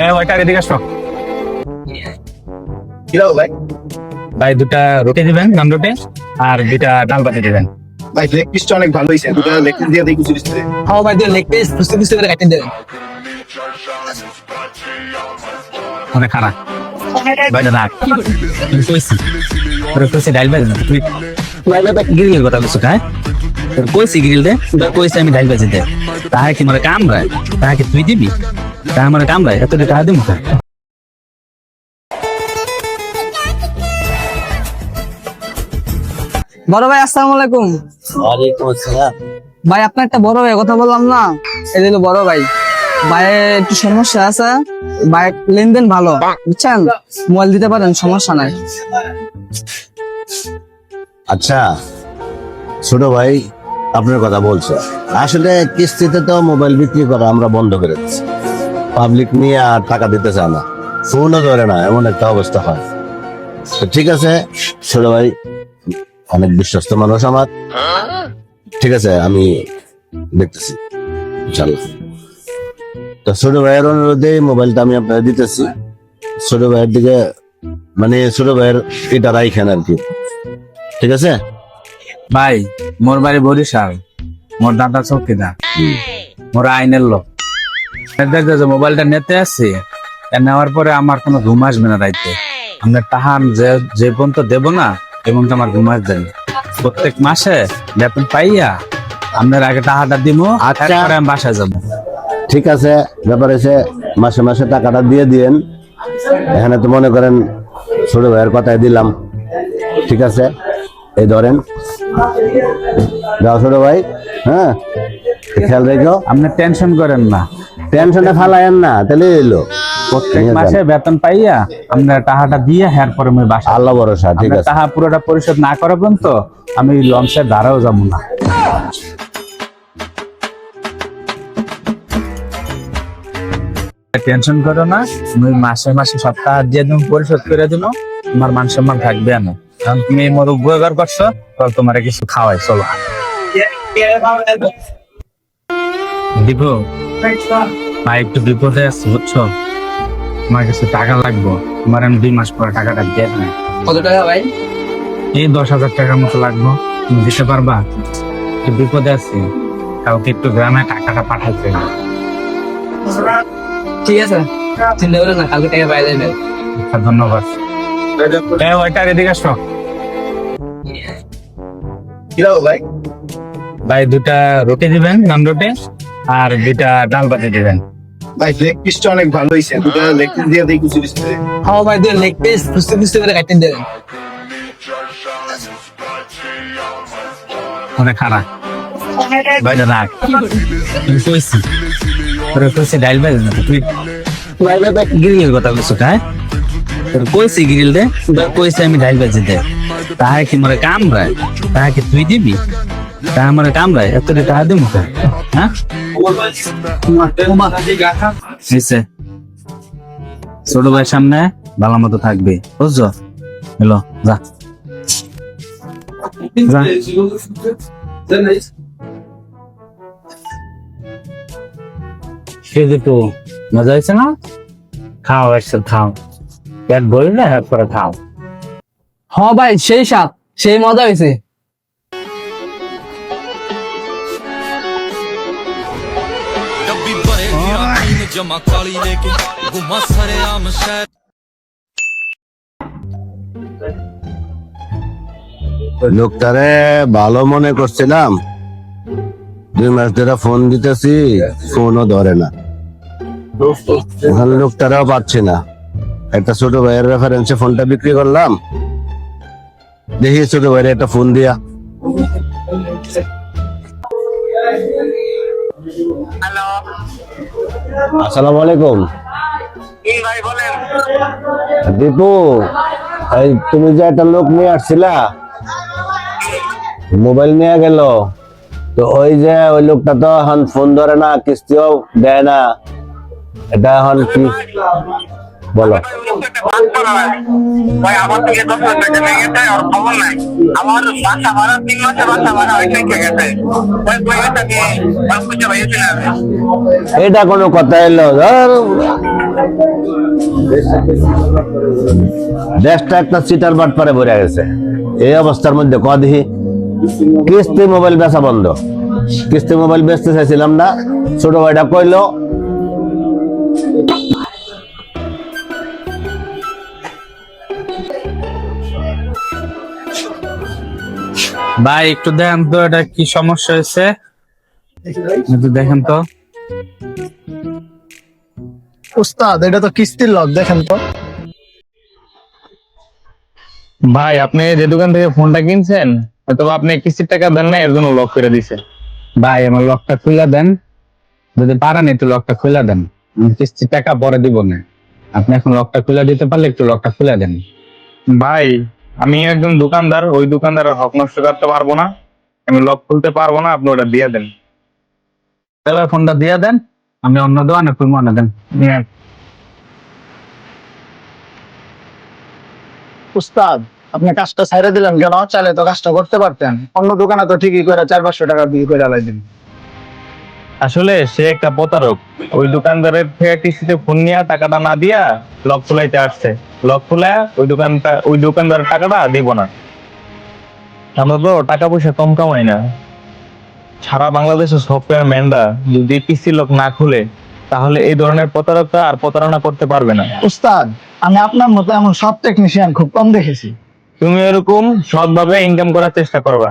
হ্যাঁ ওইটা এদিকে আসো। কি দাও ভাই? ভাই দুটা রুটি দিবেন নান রুটি আর দুটা ডাল বাটি দিবেন। ভাই লেগ পিসটা অনেক ভালো হয়েছে। দুটো লেগ পিস দিয়ে কিছু দিচ্ছে হাও ভাই দিয়ে লেগ পিস খুশি খুশি করে কাটিয়ে দেবেন। অনেক খারাপ। ভাই তুই কইছি। তোর কইছি ডাল বাজি না তুই ভাই ভাই গ্রিল কথা বলছো হ্যাঁ তোর কইছি গ্রিল দে তোর কইছি আমি ডাল বাজি দে তাহা কি মরে কাম রায় তাহা কি তুই দিবি? তাহা মরে কাম রায় এত টাকা কা বড় ভাই আসসালামু আলাইকুম। ওয়ালাইকুম আসসালাম। ভাই আপনার একটা বড় ভাই কথা বললাম না? এই হলো বড় ভাই। ভাইয়ের একটু সমস্যা আছে। ভাই লেনদেন ভালো বুঝছেন? মোবাইল দিতে পারেন সমস্যা নাই। আচ্ছা ছোট ভাই আপনার কথা বলছে। আসলে কিস্তিতে তো মোবাইল বিক্রি করা আমরা বন্ধ করে দিচ্ছি। পাবলিক নিয়ে আর টাকা দিতে চায় না। ফোনও ধরে না এমন একটা অবস্থা হয়। তো ঠিক আছে ছোট ভাই অনেক বিশ্বস্ত মানুষ আমার। ঠিক আছে আমি দেখতেছি ইনশাল্লাহ। তো ছোট ভাইয়ের অনুরোধে মোবাইলটা আমি আপনাকে দিতেছি। ছোট ভাইয়ের দিকে মানে ছোট ভাইয়ের এটা রাইখেন আর কি। ঠিক আছে? ভাই মোর বাড়ি বরিশাল মোর দাদা চৌকিদার মোর আইনের লোক। মোবাইলটা নিতে আসছি নেওয়ার পরে আমার কোনো ঘুম আসবে না রাইতে। আপনার টাহান যে যে পর্যন্ত দেবো না এবং আমার ঘুম আসবে না। প্রত্যেক মাসে বেতন পাইয়া আপনার আগে টাকাটা দিব আচ্ছা। তারপরে আমি বাসায় যাব। ঠিক আছে ব্যাপার এসে মাসে মাসে টাকাটা দিয়ে দিয়েন। এখানে তো মনে করেন ছোট ভাইয়ের কথাই দিলাম। ঠিক আছে এই ধরেন। যাও ছোট ভাই হ্যাঁ খেয়াল রেখো। আপনি টেনশন করেন না। টেনশনে ফালায়েন না তাহলে এলো। প্রত্যেক মাসে বেতন পাইয়া আপনার টাকাটা দিয়ে হ্যার পরে আমি বাসা আল্লাহ ভরসা ঠিক আছে। টাকা পুরোটা পরিশোধ না করা পর্যন্ত আমি লঞ্চের ধারাও যাব না। টেনশন করো না তুমি মাসে মাসে সপ্তাহ দিয়ে তুমি পরিশোধ করে দিনো তোমার মান সম্মান থাকবে না। কারণ তুমি এই মতো উপকার করছ তো তোমার কিছু খাওয়াই চলো। দিব ভাই একটু বিপদে আছে বুঝছ? তোমার কিছু টাকা লাগবে। তোমার আমি দুই মাস পরে টাকাটা দিয়ে দেবো। কত টাকা ভাই? এই দশ হাজার টাকার মতো লাগবে। তুমি দিতে পারবা? একটু বিপদে আছি। কাউকে একটু গ্রামে টাকাটা পাঠাইতে ঠিক আছে। চিন্তা করেন না কালকে টাকা পাই যাবেন আচ্ছা, ধন্যবাদ। এদিকে আসো। কি ভাই? ভাই দুটা রুটি দিবেন নান রুটি? আর দুটা ডাল বাটি দিবেন। ভাই লেগ পিসটা অনেক ভালো হয়েছে দুটো লেগ পিস দিয়ে দিই কিছু দিচ্ছে হাও ভাই দিয়ে লেগ পিস খুশি খুশি করে কাটিয়ে দেবেন। অনেক খারাপ। ভাই রাখ। তুই কইছি তোর কইছি ডাইল বাজি না তুই ভাই ভাই ভাই গ্রিলের কথা বলছো হ্যাঁ? তোর কইছি গ্রিল দে তোর কইছি আমি ডাইল বাজি দে। তাহা কি মরে কাম রায় তাহা কি তুই দিবি? তাহা মরে কাম রায় এত টাকা দিমু? হ্যাঁ? ছোট ভাইয়ের সামনে ভালো মতো থাকবে। বুঝছ? হ্যালো যা। যা। তো মজা হয়েছে না? খাও একসাথে খাও। পেট ভরলে হ্যাঁ করে খাও। হ ভাই সেই সাপ সেই মজা হয়েছে। जमा काली लेके घुमा सरे आम शहर। লোকটারে ভালো মনে করছিলাম। দুই মাস ধরে ফোন দিতেছি, ফোনও ধরে না। ওখানে লোকটারাও পাচ্ছি না। একটা ছোট ভাইয়ের রেফারেন্সে ফোনটা বিক্রি করলাম। দেখি ছোট ভাইয়ের একটা ফোন দিয়া। আসসালামু আলাইকুম দীপু এই তুমি যে একটা লোক নিয়ে আসছিলা মোবাইল নিয়ে গেল। তো ওই যে ওই লোকটা তো এখন ফোন ধরে না কিস্তিও দেয় না। এটা এখন কি? বলো। ভাই আমার থেকে দশ হাজার টাকা নিয়ে গেছে আর খবর নাই। আমার বাসা ভাড়া তিন মাসের বাসা ভাড়া ওই থেকে গেছে। ওই কই গেছে আমি খুঁজে পাইছি না এটা কোনো কথা এলো ধর। দেশটা একটা সিটার বাট পারে ভরে গেছে। এই অবস্থার মধ্যে কদিহি কিস্তি মোবাইল বেচা বন্ধ। কিস্তি মোবাইল বেচতে চাইছিলাম না। ছোট ভাইটা কইলো ভাই একটু দেখেন তো এটা কি সমস্যা হয়েছে? একটু দেখেন তো। উস্তাদ এটা তো কিস্তির লক দেখেন তো। ভাই আপনি যে দোকান থেকে ফোনটা কিনছেন হয়তো আপনি কিস্তির টাকা দেন না এর জন্য লক করে দিছে। ভাই আমার লকটা খুলে দেন। যদি পারেন একটু লকটা খুলে দেন। আমি কিস্তির টাকা পরে দিব না। আপনি এখন লকটা খুলে দিতে পারলে একটু লকটা খুলে দেন। ভাই আমি একজন দোকানদার ওই দোকানদারের হক নষ্ট করতে পারব না। আমি লক খুলতে পারব না আপনি ওটা দিয়ে দেন। ফোনটা দিয়ে দেন আমি অন্য দোকানে খুলবো না দেন। উস্তাদ আপনি কাজটা ছাইড়ে দিলেন কেন? চাইলে তো কাজটা করতে পারতেন। অন্য দোকানে তো ঠিকই করে চার পাঁচশো টাকা দিয়ে করে আলাই দিন। আসলে সে একটা প্রতারক। ওই দোকানদারের থেকে কিস্তিতে ফোন নিয়ে টাকাটা না দিয়া লক খুলাইতে আসছে। লক খুলে ওই দোকানটা ওই দোকানদারের টাকাটা দিব না। আমরা তো টাকা পয়সা কম কামাই না। সারা বাংলাদেশের সফটওয়্যার ম্যানরা যদি কিস্তি লক না খুলে তাহলে এই ধরনের প্রতারকরা আর প্রতারণা করতে পারবে না। উস্তাদ আমি আপনার মতো এমন সব টেকনিশিয়ান খুব কম দেখেছি। তুমি এরকম সৎভাবে ইনকাম করার চেষ্টা করবা।